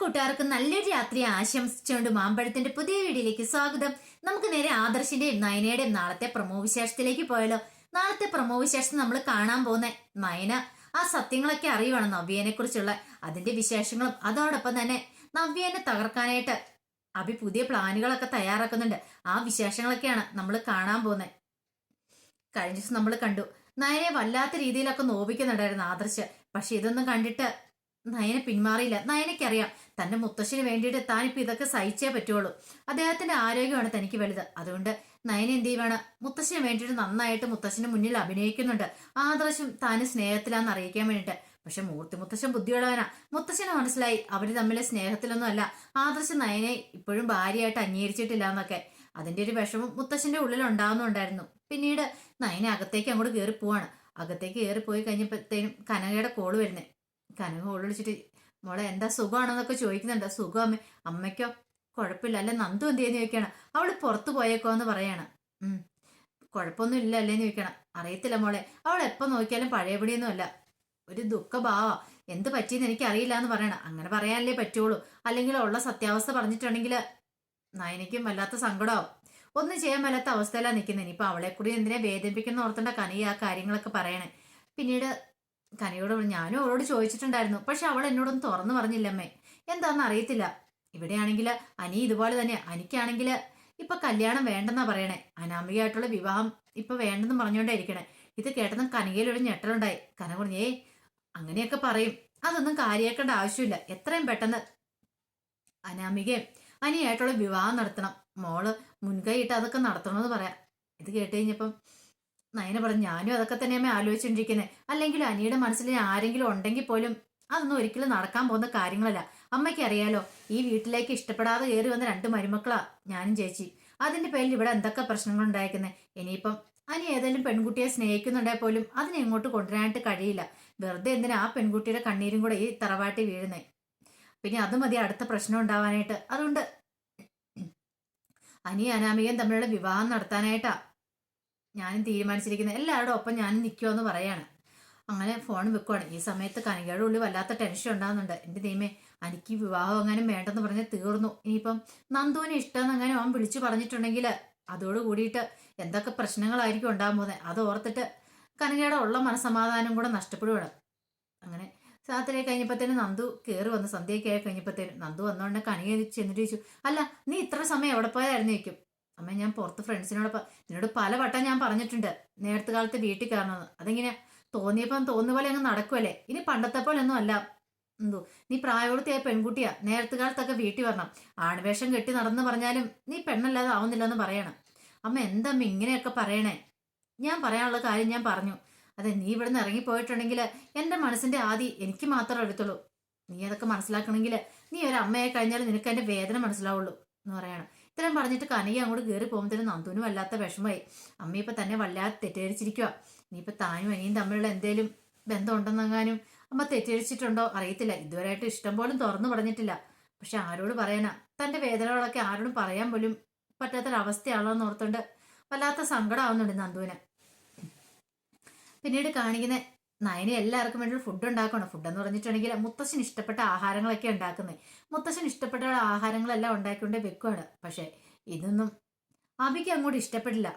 കൂട്ടുകാർക്ക് നല്ലൊരു രാത്രി ആശംസിച്ചുകൊണ്ട് മാമ്പഴത്തിന്റെ പുതിയ വീഡിയോയിലേക്ക് സ്വാഗതം. നമുക്ക് നേരെ ആദർശിന്റെയും നയനയുടെയും നാളത്തെ പ്രമോ വിശേഷത്തിലേക്ക് പോയാലോ. നാളത്തെ പ്രമോ വിശേഷം നമ്മൾ കാണാൻ പോകുന്ന നയന ആ സത്യങ്ങളൊക്കെ അറിയുവാണ് നവ്യനെ കുറിച്ചുള്ള അതിന്റെ വിശേഷങ്ങളും. അതോടൊപ്പം തന്നെ നവ്യനെ തകർക്കാനായിട്ട് അഭി പുതിയ പ്ലാനുകളൊക്കെ തയ്യാറാക്കുന്നുണ്ട്. ആ വിശേഷങ്ങളൊക്കെയാണ് നമ്മൾ കാണാൻ പോകുന്നത്. കഴിഞ്ഞ ദിവസം നമ്മൾ കണ്ടു. നയനെ വല്ലാത്ത രീതിയിലൊക്കെ നോവിക്കുന്നുണ്ടായിരുന്നു ആദർശ്. പക്ഷെ ഇതൊന്നും കണ്ടിട്ട് നയനെ പിന്മാറിയില്ല. നയനയ്ക്കറിയാം തന്റെ മുത്തശ്ശിന് വേണ്ടിയിട്ട് താനിപ്പോ ഇതൊക്കെ സഹിച്ചേ പറ്റുള്ളൂ. അദ്ദേഹത്തിന്റെ ആരോഗ്യമാണ് തനിക്ക് വലുത്. അതുകൊണ്ട് നയന എന്ത് ചെയ്യുവാണ്? മുത്തശ്ശിന് വേണ്ടിയിട്ട് നന്നായിട്ട് മുത്തശ്ശിന് മുന്നിൽ അഭിനയിക്കുന്നുണ്ട്. ആദർശം താന് സ്നേഹത്തിലാന്ന് അറിയിക്കാൻ വേണ്ടിയിട്ട്. പക്ഷെ മൂർത്തി മുത്തശ്ശൻ ബുദ്ധിയുള്ളവനാ. മുത്തശ്ശന് മനസ്സിലായി അവർ തമ്മിലെ സ്നേഹത്തിലൊന്നും അല്ല ആദർശം നയനെ ഇപ്പോഴും ഭാര്യയായിട്ട് അംഗീകരിച്ചിട്ടില്ല എന്നൊക്കെ. അതിന്റെ ഒരു വിഷമം മുത്തശ്ശന്റെ ഉള്ളിൽ ഉണ്ടാകുന്നുണ്ടായിരുന്നു പിന്നീട് നയനെ അകത്തേക്ക് അങ്ങോട്ട് കയറി പോവാണ്. അകത്തേക്ക് കയറി പോയി കഴിഞ്ഞപ്പോഴത്തേനും കനകയുടെ കോൾ വരുന്നേ. കനക ഉള്ളിച്ചിട്ട് മോളെ എന്താ സുഖമാണെന്നൊക്കെ ചോദിക്കുന്നുണ്ട്. സുഖം അമ്മ അമ്മയ്ക്കോ കുഴപ്പമില്ല. അല്ലെ നന്ദു എന്ത് ചെയ്യുന്ന ചോദിക്കണം അവൾ പുറത്തു പോയേക്കോ എന്ന് പറയണം. കുഴപ്പമൊന്നും ഇല്ല അല്ലേന്ന് ചോദിക്കണം അറിയത്തില്ല മോളെ. അവൾ എപ്പോ നോക്കിയാലും പഴയപടിയൊന്നും അല്ല. ഒരു ദുഃഖഭാവ. എന്ത് പറ്റിയെന്ന് എനിക്ക് അറിയില്ല എന്ന് പറയണം. അങ്ങനെ പറയാനല്ലേ പറ്റുള്ളൂ. അല്ലെങ്കിൽ ഉള്ള സത്യാവസ്ഥ പറഞ്ഞിട്ടുണ്ടെങ്കിൽ നയനിക്കും വല്ലാത്ത സങ്കടമാവും. ഒന്നും ചെയ്യാൻ മേലാത്ത അവസ്ഥയിലാണ് നിൽക്കുന്നത്. ഇനിയിപ്പോൾ അവളെ കൂടി എന്തിനെ വേദനിപ്പിക്കുന്ന ഓർത്തേണ്ട കനി ആ കാര്യങ്ങളൊക്കെ പറയണേ. പിന്നീട് കനിയോട് ഞാനും അവളോട് ചോദിച്ചിട്ടുണ്ടായിരുന്നു. പക്ഷെ അവൾ എന്നോടൊന്നും തുറന്നു പറഞ്ഞില്ലമ്മേ എന്താന്ന് അറിയത്തില്ല. ഇവിടെയാണെങ്കിൽ അനി ഇതുപോലെ തന്നെ. അനിക്കാണെങ്കിൽ ഇപ്പൊ കല്യാണം വേണ്ടെന്നാ പറയണേ. അനാമികയായിട്ടുള്ള വിവാഹം ഇപ്പൊ വേണ്ടെന്ന് പറഞ്ഞുകൊണ്ടേ ഇത് കേട്ടതും കനകയിലൊരു ഞെട്ടലുണ്ടായി. കന പറഞ്ഞു അങ്ങനെയൊക്കെ പറയും. അതൊന്നും കാര്യമാക്കേണ്ട ആവശ്യമില്ല. എത്രയും പെട്ടെന്ന് അനാമികയും അനിയായിട്ടുള്ള വിവാഹം നടത്തണം. മോൾ മുൻകൈയിട്ട് അതൊക്കെ നടത്തണമെന്ന് പറയാം. ഇത് കേട്ട് കഴിഞ്ഞപ്പം നയന പറഞ്ഞു ഞാനും അതൊക്കെ തന്നെയമ്മേ ആലോചിച്ചുകൊണ്ടിരിക്കുന്നത് അല്ലെങ്കിൽ അനിയുടെ മനസ്സിൽ ആരെങ്കിലും ഉണ്ടെങ്കിൽ പോലും അതൊന്നും ഒരിക്കലും നടക്കാൻ പോകുന്ന കാര്യങ്ങളല്ല. അമ്മയ്ക്ക് അറിയാലോ ഈ വീട്ടിലേക്ക് ഇഷ്ടപ്പെടാതെ കയറി വന്ന രണ്ട് മരുമക്കളാ ഞാനും ചേച്ചി. അതിന്റെ പേരിൽ ഇവിടെ എന്തൊക്കെ പ്രശ്നങ്ങൾ ഉണ്ടായിരിക്കുന്നത് ഇനിയിപ്പം അനി ഏതെങ്കിലും പെൺകുട്ടിയെ സ്നേഹിക്കുന്നുണ്ടെങ്കിൽ പോലും അതിനെ ഇങ്ങോട്ട് കൊണ്ടുവരാനായിട്ട് കഴിയില്ല. വെറുതെ എന്തിനാ ആ പെൺകുട്ടിയുടെ കണ്ണീരും കൂടെ ഈ തറവാട്ടി വീഴുന്നേ? പിന്നെ അത് മതി അടുത്ത പ്രശ്നം ഉണ്ടാവാനായിട്ട്. അതുകൊണ്ട് അനി അനാമികയും തമ്മിലുള്ള വിവാഹം നടത്താനായിട്ടാ ഞാനും തീരുമാനിച്ചിരിക്കുന്നത് എല്ലാവരുടെ ഒപ്പം ഞാനും നിൽക്കുമെന്ന് പറയാണ്. അങ്ങനെ ഫോൺ വെക്കുവാണ്. ഈ സമയത്ത് കനികയുടെ ഉള്ളിൽ വല്ലാത്ത ടെൻഷൻ ഉണ്ടാകുന്നുണ്ട് എന്റെ ദൈവമേ എനിക്ക് വിവാഹം എങ്ങാനും വേണ്ടെന്ന് പറഞ്ഞ് തീർന്നു. ഇനിയിപ്പം നന്ദുവിനെ ഇഷ്ടമെന്ന് അങ്ങനെ അവൻ വിളിച്ചു പറഞ്ഞിട്ടുണ്ടെങ്കിൽ അതോട് കൂടിയിട്ട് എന്തൊക്കെ പ്രശ്നങ്ങളായിരിക്കും ഉണ്ടാകാൻ പോകുന്നത് അത് ഓർത്തിട്ട് കനികയുടെ ഉള്ള മനസമാധാനം കൂടെ നഷ്ടപ്പെടുവാണ്. അങ്ങനെ രാത്രി കഴിഞ്ഞപ്പോഴത്തേനും നന്ദു കയറി വന്ന് സന്ധ്യയൊക്കെ ആയി കഴിഞ്ഞപ്പോഴത്തേനും നന്ദു വന്നോണ്ട് കണിയെ ചെന്നിട്ട് ചോദിച്ചു അല്ല നീ ഇത്ര സമയം എവിടെ പോയായിരുന്നു ചോദിക്കും അമ്മ ഞാൻ പുറത്ത് ഫ്രണ്ട്സിനോട് നിന്നോട് പല വട്ടം ഞാൻ പറഞ്ഞിട്ടുണ്ട് നേരത്തെ കാലത്ത് വീട്ടിൽ കയറണമെന്ന്. അതെങ്ങനെയാ? തോന്നിയപ്പം തോന്നുന്ന പോലെ അങ്ങ് നടക്കുമല്ലേ ഇനി പണ്ടത്തെ പോലെ ഒന്നും അല്ല. എന്തോ നീ പ്രായപൂർത്തിയായ പെൺകുട്ടിയാ നേരത്തെ കാലത്തൊക്കെ വീട്ടിൽ വരണം. ആൺവേഷം കെട്ടി നടന്നു പറഞ്ഞാലും നീ പെണ്ണല്ലാതെ ആവുന്നില്ലെന്ന് പറയണം. അമ്മ എന്തമ്മ ഇങ്ങനെയൊക്കെ പറയണേ? ഞാൻ പറയാനുള്ള കാര്യം ഞാൻ പറഞ്ഞു. അതെ നീ ഇവിടുന്ന് ഇറങ്ങിപ്പോയിട്ടുണ്ടെങ്കിൽ എന്റെ മനസ്സിന്റെ ആദി എനിക്ക് മാത്രമേ എടുത്തുള്ളൂ. നീ അതൊക്കെ മനസ്സിലാക്കണമെങ്കിൽ നീ ഒരു അമ്മയെ കഴിഞ്ഞാൽ നിനക്ക് എന്റെ വേദന മനസ്സിലാവുള്ളൂ എന്ന് പറയണം. ഇത്രയും പറഞ്ഞിട്ട് കനകി അങ്ങോട്ട് കയറി പോകുമ്പോഴത്തേനും നന്ദുവിനും വല്ലാത്ത വിഷമമായി. അമ്മ ഇപ്പൊ തന്നെ വല്ലാതെ തെറ്റിദ്ധരിച്ചിരിക്കുക ഇനിയിപ്പോൾ താനും അനിയും തമ്മിലുള്ള എന്തേലും ബന്ധമുണ്ടെന്നെങ്ങാനും അമ്മ തെറ്റിദ്ധരിച്ചിട്ടുണ്ടോ അറിയത്തില്ല. ഇതുവരെയായിട്ട് ഇഷ്ടം പോലും തുറന്നു പറഞ്ഞിട്ടില്ല. പക്ഷെ ആരോട് പറയാനാ? തന്റെ വേദനകളൊക്കെ ആരോടും പറയാൻ പോലും പറ്റാത്തൊരവസ്ഥയാണോ എന്ന് ഓർത്തുകൊണ്ട് വല്ലാത്ത സങ്കടമാവുന്നുണ്ട് നന്ദുവിന്. പിന്നീട് കാണിക്കുന്ന നയനെ എല്ലാവർക്കും വേണ്ടി ഫുഡ് ഉണ്ടാക്കണം. ഫുഡ് എന്ന് പറഞ്ഞിട്ടുണ്ടെങ്കിൽ മുത്തശ്ശന് ഇഷ്ടപ്പെട്ട ആഹാരങ്ങളൊക്കെ ഉണ്ടാക്കുന്നത് മുത്തശ്ശന് ഇഷ്ടപ്പെട്ട ആഹാരങ്ങളെല്ലാം ഉണ്ടാക്കിക്കൊണ്ട് വെക്കുവാണ്. പക്ഷെ ഇതൊന്നും അബിക്ക് അങ്ങോട്ട് ഇഷ്ടപ്പെടില്ല.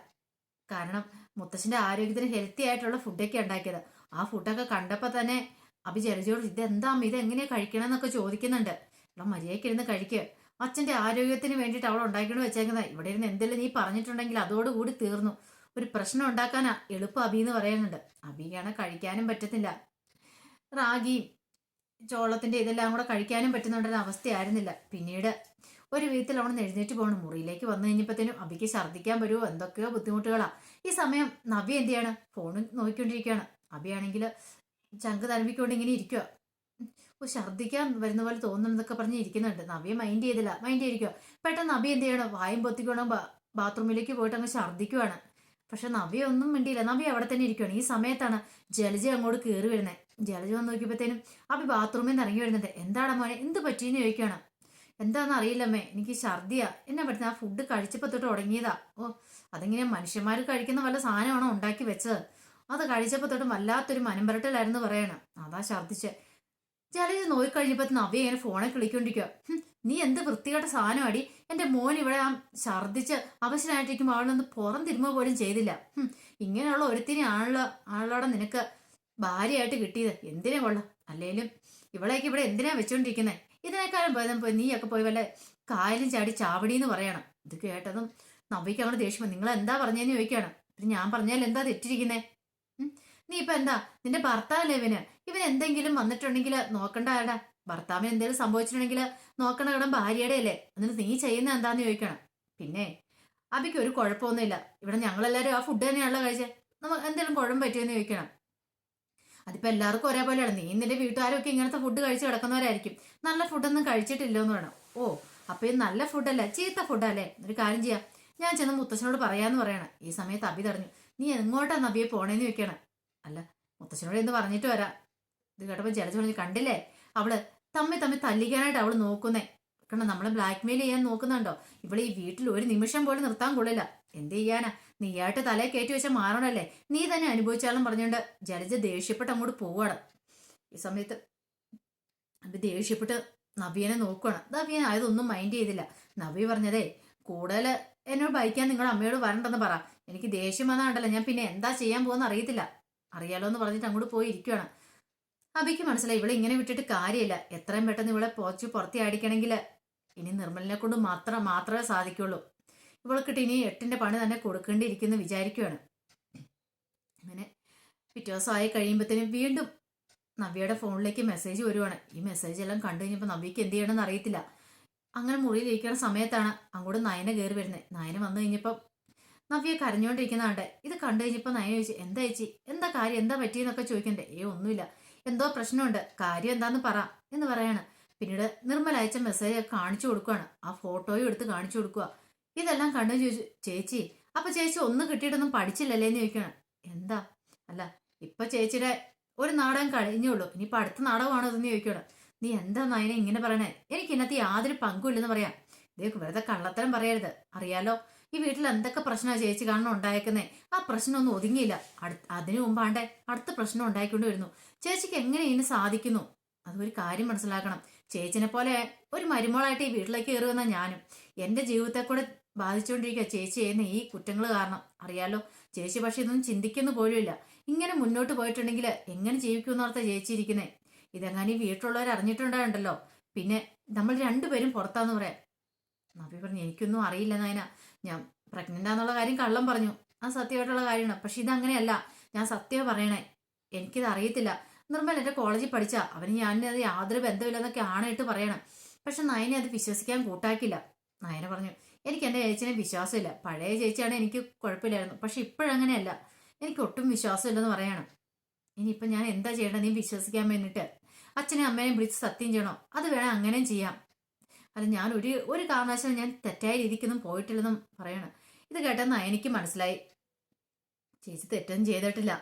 കാരണം മുത്തശ്ശന്റെ ആരോഗ്യത്തിന് ഹെൽത്തി ആയിട്ടുള്ള ഫുഡൊക്കെ ഉണ്ടാക്കിയത്. ആ ഫുഡൊക്കെ കണ്ടപ്പോൾ തന്നെ അബി ജലജോട് ഇതെന്താ ഇത് എങ്ങനെയാ കഴിക്കണമെന്നൊക്കെ ചോദിക്കുന്നുണ്ട്. എടാ മര്യാദയ്ക്ക് ഇരുന്ന് കഴിക്കുക അച്ഛന്റെ ആരോഗ്യത്തിന് വേണ്ടിയിട്ട് അവൾ ഉണ്ടാക്കിക്കൊണ്ട് വെച്ചേക്കുന്നത് ഇവിടെ ഇരുന്ന് എന്തെങ്കിലും നീ പറഞ്ഞിട്ടുണ്ടെങ്കിൽ അതോടുകൂടി തീർന്നു. ഒരു പ്രശ്നം ഉണ്ടാക്കാനാ എളുപ്പം അബി എന്ന് പറയുന്നുണ്ട്. അബിയാണ് കഴിക്കാനും പറ്റത്തില്ല. റാഗിയും ചോളത്തിന്റെ ഇതെല്ലാം കൂടെ കഴിക്കാനും പറ്റുന്നുണ്ടൊരു അവസ്ഥയായിരുന്നില്ല. പിന്നീട് ഒരു വിധത്തിൽ നിന്ന് എഴുന്നേറ്റ് പോകണം മുറിയിലേക്ക് വന്നു കഴിഞ്ഞപ്പോഴത്തേനും അബിക്ക് ഛർദ്ദിക്കാൻ വരുമോ എന്തൊക്കെയോ ബുദ്ധിമുട്ടുകളാ. ഈ സമയം നവ്യ എന്ത് ചെയ്യാണ് ഫോണും നോക്കിക്കൊണ്ടിരിക്കുകയാണ്. അബിയാണെങ്കിൽ ചങ്ക് തലമ്പിക്കൊണ്ട് ഇങ്ങനെ ഇരിക്കുക ഓ ഛർദ്ദിക്കാൻ വരുന്ന പോലെ തോന്നുന്നതൊക്കെ പറഞ്ഞ് ഇരിക്കുന്നുണ്ട്. നവ്യ മൈൻഡ് ചെയ്തില്ല. മൈൻഡ് ചെയ്തിരിക്കുക പെട്ടെന്ന് നബി എന്ത് ചെയ്യണം? വായും പൊത്തിക്കണം ബാത്റൂമിലേക്ക് പോയിട്ട് അങ്ങ് ഛർദ്ദിക്കുവാണ്. പക്ഷെ നവ്യ ഒന്നും മിണ്ടിയില്ല. നവ്യ അവിടെ തന്നെ ഇരിക്കുകയാണ് ഈ സമയത്താണ് ജലജ അങ്ങോട്ട് കയറി വരുന്നത് ജലജ വന്ന് നോക്കിയപ്പോഴത്തേനും അഭി ബാത്റൂമിൽ നിന്ന് ഇറങ്ങി വരുന്നത്. എന്താണ് മോനെ? എന്ത് പറ്റിയെന്ന് ചോദിക്കുകയാണ് എന്താണെന്ന് അറിയില്ലമ്മേ എനിക്ക് ഛർദിയാ. എന്നെ പറ്റുന്ന? ആ ഫുഡ് കഴിച്ചപ്പോൾ തൊട്ട് തുടങ്ങിയതാ. ഓ അതെങ്ങനെയാ? മനുഷ്യന്മാർ കഴിക്കുന്ന വല്ല സാധനമാണോ ഉണ്ടാക്കി വെച്ചത്? അത് കഴിച്ചപ്പോൾ തൊട്ട് വല്ലാത്തൊരു മനംപരട്ടലായിരുന്നു പറയണം. അതാ ഛർദിച്ച്. ജലജ നോക്കിക്കഴിഞ്ഞപ്പോ നവ്യ ഇങ്ങനെ ഫോണെ വിളിക്കൊണ്ടിരിക്കുക നീ എന്ത് വൃത്തികെട്ട സാധനം അടി എന്റെ മോൻ ഇവിടെ ആ ഛർദ്ദിച്ച് അവശനായിട്ടിരിക്കുമ്പോൾ അവളൊന്ന് പുറം തിരുമ്പ പോലും ചെയ്തില്ല. ഇങ്ങനെയുള്ള ഒരുത്തിനെ ആണല്ലോ ആളോടെ നിനക്ക് ഭാര്യയായിട്ട് കിട്ടിയത് എന്തിനാ കൊള്ള? അല്ലേലും ഇവളേക്ക് ഇവിടെ എന്തിനാ വെച്ചോണ്ടിരിക്കുന്നത് ഇതിനേക്കാളും പോയതും പോയി നീയൊക്കെ പോയി വല്ല കായലും ചാടി ചാവടി എന്ന് പറയണം. ഇത് കേട്ടതും നവ്യക്ക് അവിടെ ദേഷ്യം നിങ്ങൾ എന്താ പറഞ്ഞതെന്ന് ചോദിക്കുകയാണ് പിന്നെ ഞാൻ പറഞ്ഞാൽ എന്താ തെറ്റിരിക്കുന്നേ? നീ ഇപ്പൊ എന്താ? നിന്റെ ഭർത്താവല്ലേ ഇവന്? ഇവൻ എന്തെങ്കിലും വന്നിട്ടുണ്ടെങ്കിൽ നോക്കണ്ട ആടാ ഭർത്താവിന് എന്തെങ്കിലും സംഭവിച്ചിട്ടുണ്ടെങ്കിൽ നോക്കണ കടം ഭാര്യയുടെ അല്ലേ എന്നിട്ട് നീ ചെയ്യുന്ന എന്താന്ന് ചോദിക്കണം. പിന്നെ അബിക്ക് ഒരു കുഴപ്പമൊന്നുമില്ല. ഇവിടെ ഞങ്ങളെല്ലാവരും ആ ഫുഡ് തന്നെയാണല്ലോ കഴിച്ചത് നമുക്ക് എന്തെങ്കിലും കുഴപ്പം പറ്റിയെന്ന് ചോദിക്കണം. അതിപ്പോൾ എല്ലാവർക്കും ഒരേപോലെയാണ്. നീ നിന്റെ വീട്ടുകാരൊക്കെ ഇങ്ങനത്തെ ഫുഡ് കഴിച്ച് കിടക്കുന്നവരായിരിക്കും. നല്ല ഫുഡൊന്നും കഴിച്ചിട്ടില്ലോ എന്ന് വേണം ഓ അപ്പൊ ഇത് നല്ല ഫുഡല്ല ചീത്ത ഫുഡല്ലേ ഒരു കാര്യം ചെയ്യാം. ഞാൻ ചെന്ന് മുത്തച്ഛനോട് പറയാന്ന് പറയണം. ഈ സമയത്ത് അബി തടഞ്ഞു. നീ എങ്ങോട്ടാണ് അബിയെ പോണേന്ന് ചോദിക്കണം. അല്ല മുത്തച്ഛനോട് എന്ന് പറഞ്ഞിട്ട് വരാം? ഇത് കേട്ടപ്പോ ജലജ് പറഞ്ഞു കണ്ടില്ലേ? അവൾ തമ്മി തമ്മി തല്ലിക്കാനായിട്ട് അവൾ നോക്കുന്നേ. കണ്ടോ നമ്മളെ ബ്ലാക്ക് മെയിൽ ചെയ്യാൻ നോക്കുന്നുണ്ടോ? ഇവിടെ ഈ വീട്ടിൽ ഒരു നിമിഷം പോലും നിർത്താൻ കൊള്ളില്ല. എന്ത് ചെയ്യാനാ? നീയായിട്ട് തലയെ കയറ്റി വെച്ച മാറണല്ലേ? നീ തന്നെ അനുഭവിച്ചാലും പറഞ്ഞുകൊണ്ട് ജലജ ദേഷ്യപ്പെട്ട് അങ്ങോട്ട് പോവാണ്. ഈ സമയത്ത് അപ്പൊ ദേഷ്യപ്പെട്ട് നവ്യനെ നോക്കുകയാണ് നവ്യൻ അതൊന്നും മൈൻഡ് ചെയ്തില്ല. നവ്യ പറഞ്ഞതേ കൂടുതൽ എന്നോട് ബൈക്കാൻ നിങ്ങളുടെ അമ്മയോട് വരണ്ടെന്ന് പറ. എനിക്ക് ദേഷ്യം വന്നാണ്ടല്ലോ. ഞാൻ പിന്നെ എന്താ ചെയ്യാൻ പോകുന്ന അറിയത്തില്ല അറിയാലോ എന്ന് പറഞ്ഞിട്ട് അങ്ങോട്ട് പോയി ഇരിക്കുകയാണ് അബിക്ക് മനസ്സിലായി ഇവളെ ഇങ്ങനെ വിട്ടിട്ട് കാര്യമില്ല. എത്രയും പെട്ടെന്ന് ഇവളെ പോച്ച് പുറത്തി അടിക്കണമെങ്കിൽ ഇനി നിർമ്മലിനെ കൊണ്ട് മാത്രം മാത്രമേ സാധിക്കുള്ളൂ. ഇവൾക്കിട്ട് ഇനി എട്ടിന്റെ പണി തന്നെ കൊടുക്കേണ്ടിയിരിക്കുന്നു വിചാരിക്കുകയാണ് അങ്ങനെ പിറ്റേ ദിവസം ആയി കഴിയുമ്പോഴത്തേനും വീണ്ടും നവ്യയുടെ ഫോണിലേക്ക് മെസ്സേജ് വരുവാണ്. ഈ മെസ്സേജ് എല്ലാം കണ്ടു കഴിഞ്ഞപ്പോൾ നവ്യക്ക് എന്ത് ചെയ്യണമെന്ന് അറിയത്തില്ല. അങ്ങനെ മുറിയിലിരിക്കുന്ന സമയത്താണ് അങ്ങോട്ട് നയന കയറി വരുന്നത് നയന വന്നു കഴിഞ്ഞപ്പം നവ്യ കരഞ്ഞുകൊണ്ടിരിക്കുന്നതാണ്ട് ഇത് കണ്ടു കഴിഞ്ഞപ്പോൾ നയന ചോദിച്ചു എന്താ ചേച്ചി? എന്താ കാര്യം? എന്താ പറ്റിയെന്നൊക്കെ ചോദിക്കണ്ടേ? ഏ ഒന്നുമില്ല. എന്തോ പ്രശ്നമുണ്ട്. കാര്യം എന്താന്ന് പറ എന്ന് പറയാണ്. പിന്നീട് നിർമ്മല അയച്ച മെസ്സേജ് കാണിച്ചു കൊടുക്കുകയാണ് ആ ഫോട്ടോയും എടുത്ത് കാണിച്ചു കൊടുക്കുക ഇതെല്ലാം കണ്ടു ചോദിച്ചു ചേച്ചി അപ്പൊ ചേച്ചി ഒന്നും കിട്ടിയിട്ടൊന്നും പഠിച്ചില്ലല്ലേ? എന്ന് ചോദിക്കണം എന്താ? അല്ല ഇപ്പൊ ചേച്ചിയുടെ ഒരു നാടകം കഴിഞ്ഞുള്ളൂ. ഇനിയിപ്പൊ അടുത്ത നാടകമാണോ? ഇതെന്ന് ചോദിക്കണം നീ എന്താ നായനെ ഇങ്ങനെ പറയണേ? എനിക്ക് ഇന്നത്തെ യാതൊരു പങ്കുമില്ലെന്ന് പറയാം. ഇതേ വെറുതെ കള്ളത്തരം പറയരുത്. അറിയാലോ? ഈ വീട്ടിൽ എന്തൊക്കെ പ്രശ്നമാണ് ചേച്ചി കാണണം ഉണ്ടായേക്കുന്നേ? ആ പ്രശ്നമൊന്നും ഒതുങ്ങിയില്ല. അടുത്ത അതിനു മുമ്പാണ്ടേ അടുത്ത പ്രശ്നം ഉണ്ടായിക്കൊണ്ട് വരുന്നു ചേച്ചിക്ക് എങ്ങനെ ഇതിന് സാധിക്കുന്നു? അതൊരു കാര്യം മനസ്സിലാക്കണം. ചേച്ചിനെ പോലെ ഒരു മരുമോളായിട്ട് ഈ വീട്ടിലേക്ക് കയറുമെന്ന ഞാനും. എന്റെ ജീവിതത്തെ കൂടെ ബാധിച്ചുകൊണ്ടിരിക്കുക ചേച്ചി ചെയ്യുന്ന ഈ കുറ്റങ്ങൾ കാരണം. അറിയാലോ? ചേച്ചി പക്ഷെ ഇതൊന്നും ചിന്തിക്കുന്നു പോലുമില്ല. ഇങ്ങനെ മുന്നോട്ട് പോയിട്ടുണ്ടെങ്കിൽ എങ്ങനെ ജീവിക്കുമെന്നോർത്ത ചേച്ചി ഇരിക്കുന്നേ? ഇതെങ്ങനെ ഈ വീട്ടിലുള്ളവർ അറിഞ്ഞിട്ടുണ്ടാണ്ടല്ലോ പിന്നെ നമ്മൾ രണ്ടുപേരും പുറത്താന്ന് പറയാം. നബി പറഞ്ഞു എനിക്കൊന്നും അറിയില്ല നായന. ഞാൻ പ്രഗ്നന്റ് ആന്നുള്ള കാര്യം കള്ളം പറഞ്ഞു. ആ സത്യമായിട്ടുള്ള കാര്യമാണ്. പക്ഷെ ഇതങ്ങനെയല്ല. ഞാൻ സത്യം പറയണേ. എനിക്കിത് അറിയത്തില്ല. നിർമ്മൽ എന്റെ കോളേജിൽ പഠിച്ച. അവന് ഞാൻ അത് യാതൊരു ബന്ധമില്ലെന്നൊക്കെ ആണായിട്ട് പറയണം. പക്ഷെ നയനെ അത് വിശ്വസിക്കാൻ കൂട്ടാക്കില്ല നയന പറഞ്ഞു എനിക്ക് എന്റെ ചേച്ചിനെ വിശ്വാസമില്ല. പഴയ ചേച്ചിയാണ് എനിക്ക് കുഴപ്പമില്ലായിരുന്നു. പക്ഷെ ഇപ്പോഴങ്ങനെയല്ല. എനിക്ക് ഒട്ടും വിശ്വാസമില്ലെന്ന് പറയണം. ഇനിയിപ്പം ഞാൻ എന്താ ചെയ്യേണ്ടത്? നീ വിശ്വസിക്കാൻ വേണ്ടിയിട്ട്. അച്ഛനെയും അമ്മേനെയും വിളിച്ച് സത്യം ചെയ്യണോ? അത് വേണം അങ്ങനെയും ചെയ്യാം. അത് ഞാൻ ഒരു ഒരു കാരണവശാലും ഞാൻ തെറ്റായ രീതിക്കൊന്നും പോയിട്ടില്ലെന്നും പറയണം. ഇത് കേട്ടെന്ന് എനിക്ക് മനസ്സിലായി. ചേച്ചി തെറ്റൊന്നും ചെയ്തിട്ടില്ല.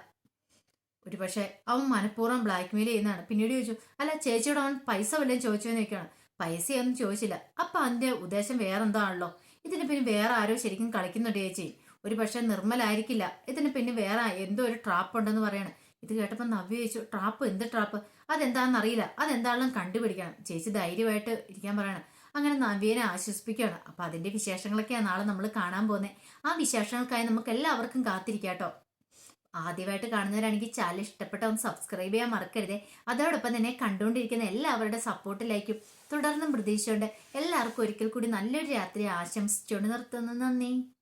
ഒരു പക്ഷേ അവൻ മനഃപൂർവം ബ്ലാക്ക്മെയിൽ ചെയ്യുന്നതാണ്. പിന്നീട് ചോദിച്ചു അല്ല ചേച്ചിയോട് അവൻ പൈസ വല്ലതും ചോദിച്ചു എന്നൊക്കെയാണ് പൈസയൊന്നും ചോദിച്ചില്ല. അപ്പൊ അതിന്റെ ഉദ്ദേശം വേറെന്താണല്ലോ? ഇതിന് പിന്നെ വേറെ ആരോ ശരിക്കും കളിക്കുന്നുണ്ട് ചേച്ചി. ഒരു പക്ഷെ നിർമ്മലായിരിക്കില്ല. ഇതിന് പിന്നെ വേറെ എന്തോ ഒരു ട്രാപ്പ് ഉണ്ടെന്ന് പറയണം. ഇത് കേട്ടപ്പോൾ നവ്യ ചോദിച്ചു ട്രാപ്പ് എന്ത് ട്രാപ്പ് അതെന്താണെന്ന് അറിയില്ല അതെന്താണെന്ന് കണ്ടുപിടിക്കണം. ചേച്ചി ധൈര്യമായിട്ട് ഇരിക്കാൻ പറയണം. അങ്ങനെ നവ്യനെ ആശ്വസിപ്പിക്കുകയാണ്. അപ്പൊ അതിന്റെ വിശേഷങ്ങളൊക്കെയാണ് നാളെ നമ്മൾ കാണാൻ പോകുന്നത് ആ വിശേഷങ്ങൾക്കായി നമുക്ക് എല്ലാവർക്കും കാത്തിരിക്കാട്ടോ ആദ്യമായിട്ട് കാണുന്നവരാണെങ്കിൽ ചാനൽ ഇഷ്ടപ്പെട്ട ഒന്ന് സബ്സ്ക്രൈബ് ചെയ്യാൻ മറക്കരുതേ. അതോടൊപ്പം തന്നെ കണ്ടുകൊണ്ടിരിക്കുന്ന എല്ലാവരുടെ സപ്പോർട്ടിലായിരിക്കും തുടർന്നും പ്രതീക്ഷയുണ്ട് എല്ലാവർക്കും ഒരിക്കൽ കൂടി നല്ലൊരു രാത്രി ആശംസിച്ചുകൊണ്ട് നിർത്തുന്നു. നന്ദി.